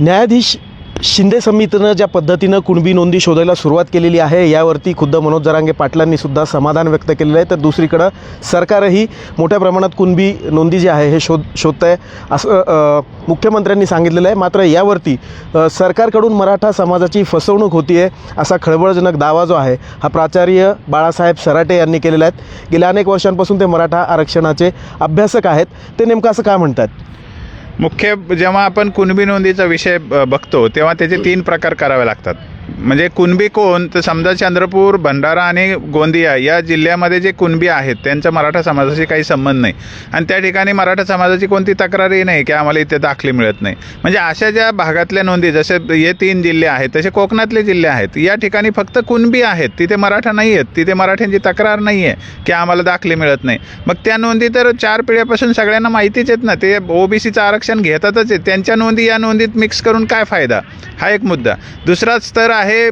न्यायाधीश शिंदे समितीनं ज्या पद्धतीनं कुणबी नोंदी शोधायला सुरुवात केलेली आहे यावरती खुद्द मनोज जरांगे पाटलांनी सुद्धा समाधान व्यक्त केलेलं आहे. तर दुसरीकडं सरकारही मोठ्या प्रमाणात कुणबी नोंदी जी आहे हे शोध शोधत आहे असं मुख्यमंत्र्यांनी सांगितलेलं आहे. मात्र यावरती सरकारकडून मराठा समाजाची फसवणूक होती आहे असा खळबळजनक दावा जो आहे हा प्राचार्य बाळासाहेब सराटे यांनी केलेला आहे. गेल्या अनेक वर्षांपासून ते मराठा आरक्षणाचे अभ्यासक आहेत. ते नेमकं असं का म्हणतात मुख्य जेव्हा आपण कुणबी नोंदीचा विषय ब- बघतो तेव्हा त्याचे तीन प्रकार करावे लागतात. म्हणजे कुणबी कोण तर समजा चंद्रपूर भंडारा आणि गोंदिया या जिल्ह्यामध्ये जे कुणबी आहेत त्यांचा मराठा समाजाशी काही संबंध नाही. आणि त्या ठिकाणी मराठा समाजाची कोणती तक्रारही नाही की आम्हाला इथे दाखले मिळत नाही. म्हणजे अशा ज्या भागातल्या नोंदी जसे हे तीन जिल्हे आहेत तसे कोकणातले जिल्हे आहेत या ठिकाणी फक्त कुणबी आहेत तिथे मराठा नाही आहेत तिथे मराठ्यांची तक्रार नाही आहे की आम्हाला दाखले मिळत नाही. मग त्या नोंदी तर चार पिढ्यापासून सगळ्यांना माहितीच आहेत ना ते ओबीसीचं आरक्षण घेतातच आहेत. त्यांच्या नोंदी या नोंदीत मिक्स करून काय फायदा? हा एक मुद्दा. दुसरा स्तर आहे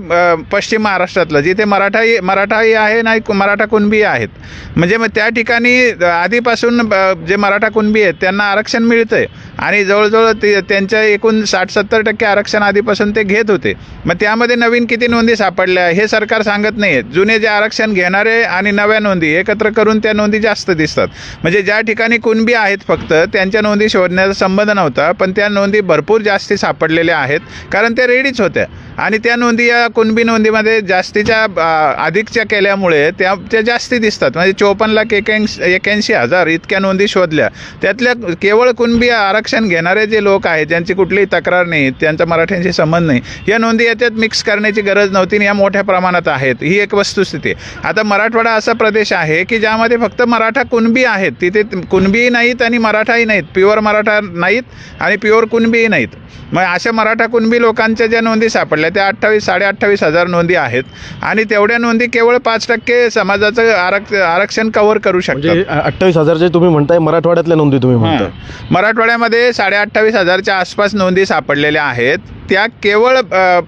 पश्चिम महाराष्ट्रातलं. जिथे मराठाही मराठाही आहे नाही मराठा कुणबी आहेत. म्हणजे मग त्या ठिकाणी आधीपासून जे मराठा कुणबी आहेत त्यांना आरक्षण मिळतं आहे आणि जवळजवळ ते त्यांच्या एकूण साठ सत्तर टक्के आरक्षण आधीपासून ते घेत होते. मग त्यामध्ये नवीन किती नोंदी सापडल्या हे सरकार सांगत नाही जुने जे आरक्षण घेणारे आणि नव्या नोंदी एकत्र करून त्या नोंदी जास्त दिसतात. म्हणजे ज्या ठिकाणी कुणबी आहेत फक्त त्यांच्या नोंदी शोधण्याचा संबंध नव्हता पण त्या नोंदी भरपूर जास्ती सापडलेल्या आहेत कारण त्या रेडीच होत्या. आणि त्या नोंदी या कुणबी नोंदीमध्ये जास्तीच्या अधिकच्या केल्यामुळे त्या त्या जास्ती दिसतात. म्हणजे चोपन्न लाख एक्याऐंशी एक्याऐंशी हजार इतक्या नोंदी शोधल्या. त्यातल्या केवळ कुणबी आरक्षण घेणारे जे लोक आहेत ज्यांची कुठलीही तक्रार नाही त्यांचा मराठ्यांशी संबंध नाही या नोंदी याच्यात मिक्स करण्याची गरज नव्हती आणि या मोठ्या प्रमाणात आहेत. ही एक वस्तुस्थिती आता मराठवाडा असा प्रदेश आहे की ज्यामध्ये फक्त मराठा कुणबी आहेत. तिथे कुणबीही नाहीत आणि मराठाही नाहीत. प्युअर मराठा नाहीत आणि प्युअर कुणबीही नाहीत. मग अशा मराठा कुणबी लोकांच्या ज्या नोंदी सापडल्या त्या अठ्ठावीस साडे अठ्ठावीस हजार नोंदी आहेत. आणि तेवढ्या नोंदी केवळ पाच टक्के समाजाचं आरक्ष आरक्षण कव्हर करू शकतात. म्हणजे अठ्ठावीस हजार जे तुम्ही म्हणताय मराठवाड्यातल्या नोंदी तुम्ही म्हणताय. मराठवाड्यामध्ये साडे अठ्ठावीस हजारच्या आसपास नोंदी सापडलेल्या आहेत. त्या केवळ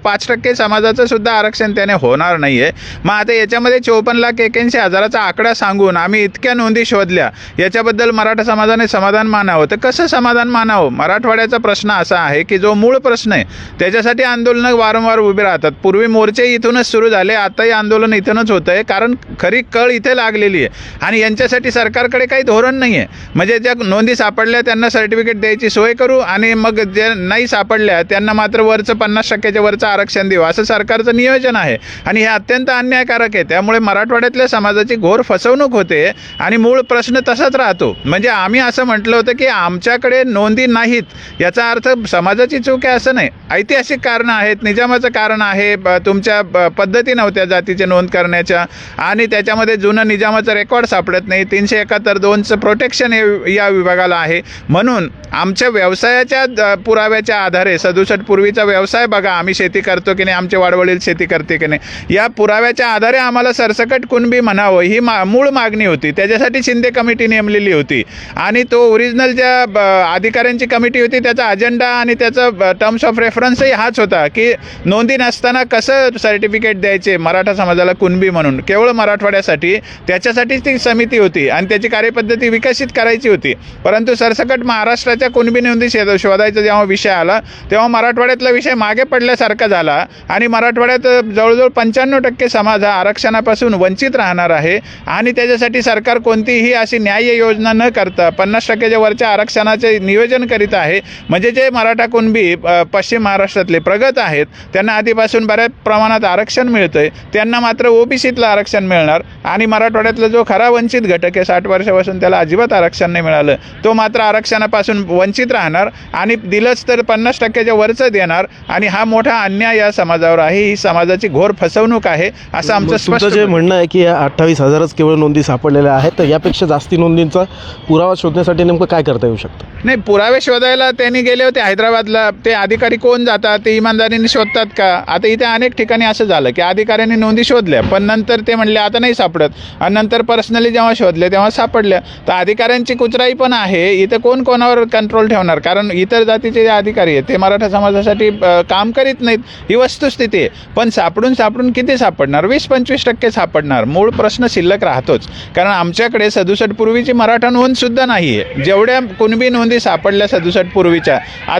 पाच टक्के समाजाचं सुद्धा आरक्षण त्याने होणार नाही आहे मग आता याच्यामध्ये चोपन्न लाख एक्याऐंशी हजाराचा आकडा सांगून आम्ही इतक्या नोंदी शोधल्या याच्याबद्दल मराठा समाजाने समाधान मानावं. तर कसं समाधान मानावं? मराठवाड्याचा प्रश्न असा आहे की जो मूळ प्रश्न आहे त्याच्यासाठी आंदोलनं वारंवार उभी राहतात. पूर्वी मोर्चे इथूनच सुरू झाले आताही आंदोलन इथूनच होतं आहे कारण खरी कळ इथे लागलेली आहे. आणि यांच्यासाठी सरकारकडे काही धोरण नाही आहे म्हणजे ज्या नोंदी सापडल्या त्यांना सर्टिफिकेट द्यायची सोय करू आणि मग जे नाही सापडल्या त्यांना मात्र वरचं पन्नास टक्क्याच्या वरचं आरक्षण देऊ. असं सरकारचं नियोजन आहे. आणि हे अत्यंत अन्यायकारक आहे. त्यामुळे मराठवाड्यातल्या समाजाची घोर फसवणूक होते आणि मूळ प्रश्न तसाच राहतो. म्हणजे आम्ही असं म्हटलं होतं की आमच्याकडे नोंदी नाहीत. याचा अर्थ समाजाची चूक आहे असं नाही. ऐतिहासिक कारणं आहेत. निजामाचं कारण आहे. ब- तुमच्या ब- पद्धती नव्हत्या जातीचे नोंद करण्याच्या. आणि त्याच्यामध्ये जुनं निजामाचं रेकॉर्ड सापडत नाही. तीनशे एकाहत्तर दोनचं प्रोटेक्शन हे या विभागाला आहे. म्हणून आमच्या व्यवसायाच्या पुराव्याच्या आधारे सदुसष्ट पूर्वीचा व्यवसाय बघा आम्ही शेती करतो की नाही आमचे वाडवडील शेती करते की नाही. या पुराव्याच्या आधारे आम्हाला सरसकट कुणबी म्हणावं ही मा मूळ मागणी होती. त्याच्यासाठी शिंदे कमिटी नेमलेली होती. आणि तो ओरिजिनल ज्या ब- अधिकाऱ्यांची कमिटी होती त्याचा अजेंडा आणि त्याचा टर्म्स ऑफ रेफरन्सही हाच होता की नोंदी नसताना कसं सर्टिफिकेट द्यायचे मराठा समाजाला कुणबी म्हणून. केवळ मराठवाड्यासाठी त्याच्यासाठीच ती समिती होती आणि त्याची कार्यपद्धती विकसित करायची होती. परंतु सरसकट महाराष्ट्राच्या कुणबी नोंदी शोध शोधायचा जेव्हा विषय आला तेव्हा मराठवाड्यातला विषय मागे पडल्यासारखा झाला आणि मराठवाड्यात जवळजवळ पंच्याण्णव टक्के समाज हा आरक्षणापासून वंचित राहणार आहे आणि त्याच्यासाठी सरकार कोणतीही अशी न्याय्य योजना न करता पन्नास टक्क्याच्या वरच्या आरक्षणाचे नियोजन करीत आहे. म्हणजे जे मराठा कुणबी पश्चिम महाराष्ट्रातले प्रगत आहेत त्यांना आधीपासून बऱ्याच प्रमाणात आरक्षण मिळतंय. त्यांना मात्र ओबीसीतलं आरक्षण मिळणार आणि मराठवाड्यातला जो खरा वंचित घटक आहे साठ वर्षापासून त्याला अजिबात आरक्षण नाही मिळालं तो मात्र आरक्षणापासून वंचित राहणार आणि दिलंच तर पन्नास टक्क्याच्या वरचं देणार आणि हा मोठा अन्याय या समाजावर आहे. ही समाजाची घोर फसवणूक आहे असं आमचं स्पष्ट जे म्हणणं आहे की या अठ्ठावीस हजारच केवळ नोंदी सापडलेल्या आहेत तर यापेक्षा जास्ती नोंदींचा पुरावा शोधण्यासाठी नेमकं काय करता येऊ शकतं? नाही पुरावे शोधायला त्यांनी गेले होते हैदराबादला. ते अधिकारी कोण जातात? ते इमानदारीने शोधतात का? आता इथे अनेक ठिकाणी असं झालं की अधिकाऱ्यांनी नोंदी शोधल्या पण नंतर ते म्हणले आता नाही सापडत. आणि नंतर पर्सनली जेव्हा शोधले तेव्हा सापडल्या. तर अधिकाऱ्यांची कुचराई पण आहे. इथं कोण कोणावर कंट्रोल ठेवणार. कारण इतर जातीचे जे अधिकारी आहेत ते मराठा समाजासाठी काम करीत नाहीत ही वस्तुस्थिती आहे. पण सापडून सापडून किती सापडणार? वीस पंचवीस टक्के सापडणार. मूळ प्रश्न शिल्लक राहतोच. कारण आमच्याकडे सदुसष्ट पूर्वीची मराठा नोंदसुद्धा नाही आहे जेवढ्या कुणबी नोंदी सापडल्या सदुसष्ट पूर्वीच्या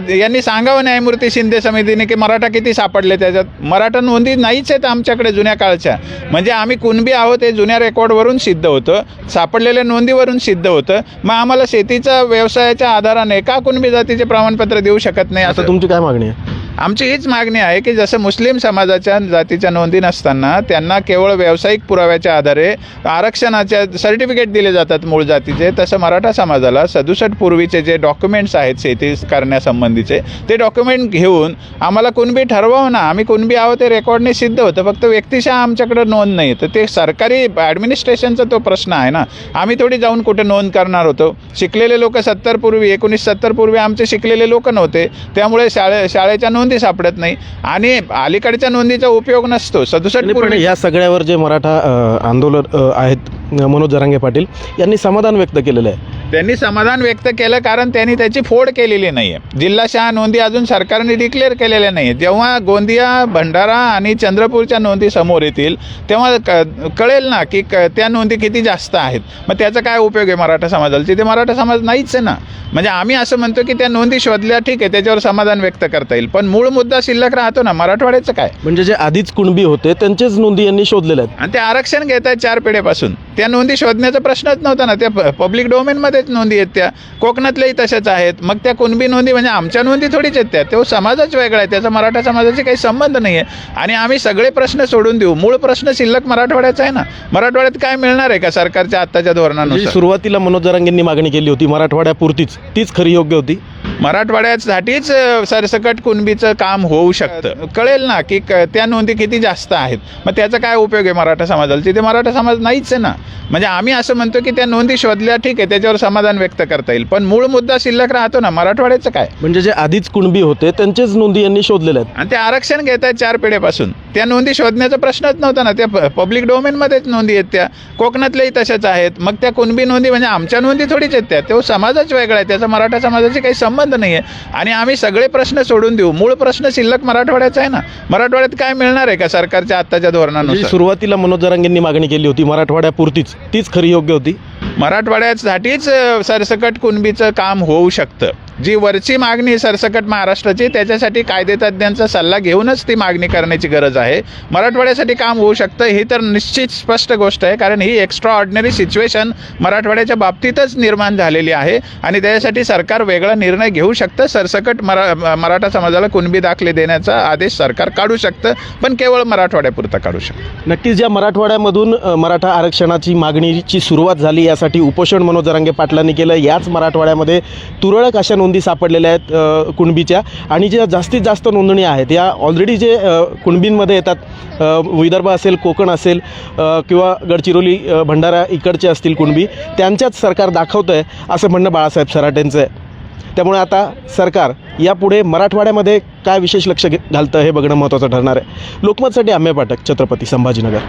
यांनी सांगावं न्यायमूर्ती शिंदे समितीने की मराठा किती सापडले त्याच्यात? मराठा नोंदी नाहीच आहेत आमच्याकडे जुन्या काळच्या. म्हणजे आम्ही कुणबी आहोत हे जुन्या रेकॉर्डवरून सिद्ध होतं. सापडलेल्या नोंदीवरून सिद्ध होतं. मग आम्हाला शेतीचा व्यवसायाच्या आधाराने का कुणबी जातीचे प्रमाणपत्र देऊ शकत नाही आता असं. तुमची काय मागणी आहे? आमची हीच मागणी आहे की जसं मुस्लिम समाजाच्या जातीच्या नोंदी नसताना त्यांना केवळ व्यावसायिक पुराव्याच्या आधारे आरक्षणाच्या सर्टिफिकेट दिले जातात मूळ जातीचे तसं मराठा समाजाला सदुसष्ट पूर्वीचे जे डॉक्युमेंट्स आहेत शेती करण्यासंबंधीचे ते डॉक्युमेंट घेऊन आम्हाला कुणबी ठरवावं ना आम्ही कुणबी आहोत ते रेकॉर्डने सिद्ध होतं फक्त व्यक्तिशः आमच्याकडे नोंद नाही. तर ते सरकारी ॲडमिनिस्ट्रेशनचा तो प्रश्न आहे ना आम्ही थोडी जाऊन कुठे नोंद करणार होतो. शिकलेले लोक सत्तर पूर्वी एकोणीस सत्तर पूर्वी आमचे शिकलेले लोक नव्हते त्यामुळे शाळे शाळेच्या नोंद सापडत नाही. आणि अलीकडच्या नोंदीचा उपयोग नसतो. सदुसष्ट पण या सगळ्यावर जे मराठा आंदोलन आहेत मनोज जरांगे पाटील यांनी समाधान व्यक्त केलेलं आहे. त्यांनी समाधान व्यक्त केलं कारण त्यांनी त्याची फोड केलेली नाही आहे जिल्हा शहा नोंदी अजून सरकारने डिक्लेअर केलेल्या नाही आहेत जेव्हा गोंदिया भंडारा आणि चंद्रपूरच्या नोंदी समोर येतील तेव्हा क कळेल ना की क त्या नोंदी किती जास्त आहेत. मग त्याचा काय उपयोग आहे मराठा समाजाला? तिथे मराठा समाज नाहीच आहे ना. म्हणजे आम्ही असं म्हणतो की त्या नोंदी शोधल्या ठीक आहे त्याच्यावर समाधान व्यक्त करता येईल. पण मूळ मुद्दा शिल्लक राहतो ना मराठवाड्याचं काय? म्हणजे जे आधीच कुणबी होते त्यांचेच नोंदी यांनी शोधलेल्या आहेत. आणि ते आरक्षण घेत आहेत चार पिढ्यापासून. त्या नोंदी शोधण्याचा प्रश्नच नव्हता ना. त्या पब्लिक डोमेनमध्येच नोंदी आहेत त्या. कोकणातल्याही तशाच आहेत. मग त्या कुणबी नोंदी म्हणजे आमच्या नोंदी थोडीच आहेत त्या. तो समाजच वेगळा आहे. त्याचा मराठा समाजाशी काही संबंध नाही आहे आणि आम्ही सगळे प्रश्न सोडून देऊ. मूळ प्रश्न शिल्लक मराठवाड्याचा आहे ना. मराठवाड्यात काय मिळणार आहे का सरकारच्या आत्ताच्या धोरणानुसार? सुरुवातीला मनोज जरांगेंनी मागणी केली होती मराठवाड्यापुरतीच. तीच खरी योग्य होती. मराठवाड्यासाठीच सरसकट कुणबीचं काम होऊ शकतं. कळेल ना की क त्या नोंदी किती जास्त आहेत. मग त्याचा काय उपयोग आहे मराठा समाजाला? तिथे मराठा समाज नाहीच आहे ना. म्हणजे आम्ही असं म्हणतो की त्या नोंदी शोधल्या ठीक आहे त्याच्यावर समाधान व्यक्त करता येईल. पण मूळ मुद्दा शिल्लक राहतो ना मराठवाड्याचं काय? म्हणजे जे आधीच कुणबी होते त्यांचेच नोंदी यांनी शोधलेल्या आहेत. आणि ते आरक्षण घेत आहेत चार पिढ्यापासून. त्या नोंदी शोधण्याचा प्रश्नच नव्हता ना. त्या पब्लिक डोमेनमध्येच नोंदी आहेत त्या. कोकणातल्याही तशाच आहेत. मग त्या कुणबी नोंदी म्हणजे आमच्या नोंदी थोडीच आहेत त्या. तो समाजच वेगळा आहे. त्याचा मराठा समाजाशी काही संबंध नाही आहे. आणि आम्ही सगळे प्रश्न सोडून देऊ. मूळ प्रश्न शिल्लक मराठवाड्याचा आहे ना. मराठवाड्यात काय मिळणार आहे का सरकारच्या आत्ताच्या धोरणानुसार? सुरुवातीला मनोज जरांगेंनी मागणी केली होती मराठवाड्यापुरतीच. तीच खरी योग्य होती. मराठवाड्यासाठीच सरसकट कुणबीचं काम होऊ शकतं. जी वरची मागणी सरसकट महाराष्ट्राची त्याच्यासाठी कायदेतज्ञांचा सल्ला घेऊनच ती मागणी करण्याची गरज आहे. मराठवाड्यासाठी काम होऊ शकतं ही तर निश्चित स्पष्ट गोष्ट आहे कारण ही एक्स्ट्रा ऑर्डिनरी सिच्युएशन मराठवाड्याच्या बाबतीतच निर्माण झालेली आहे आणि त्याच्यासाठी सरकार वेगळा निर्णय घेऊ शकतं. सरसकट मरा मराठा समाजाला कुणबी दाखले देण्याचा आदेश सरकार काढू शकतं पण केवळ मराठवाड्यापुरता काढू शकतं. नक्कीच ज्या मराठवाड्यामधून मराठा आरक्षणाची मागणीची सुरुवात झाली यासाठी उपोषण मनोज जरांगे पाटलांनी केलं याच मराठवाड्यामध्ये तुरळक अशा नोंदी सापडलेल्या आहेत कुणबीच्या. आणि ज्या जास्तीत जास्त नोंदणी आहेत या ऑलरेडी जे कुणबींमध्ये येतात विदर्भ असेल कोकण असेल किंवा गडचिरोली भंडारा इकडचे असतील कुणबी त्यांच्याच सरकार दाखवतं आहे असं म्हणणं बाळासाहेब सराटेंचं आहे. त्यामुळे आता सरकार यापुढे मराठवाड्यामध्ये काय विशेष लक्ष घालतं हे बघणं महत्त्वाचं ठरणार आहे. लोकमतसाठी आम्हे पाठक छत्रपती संभाजीनगर.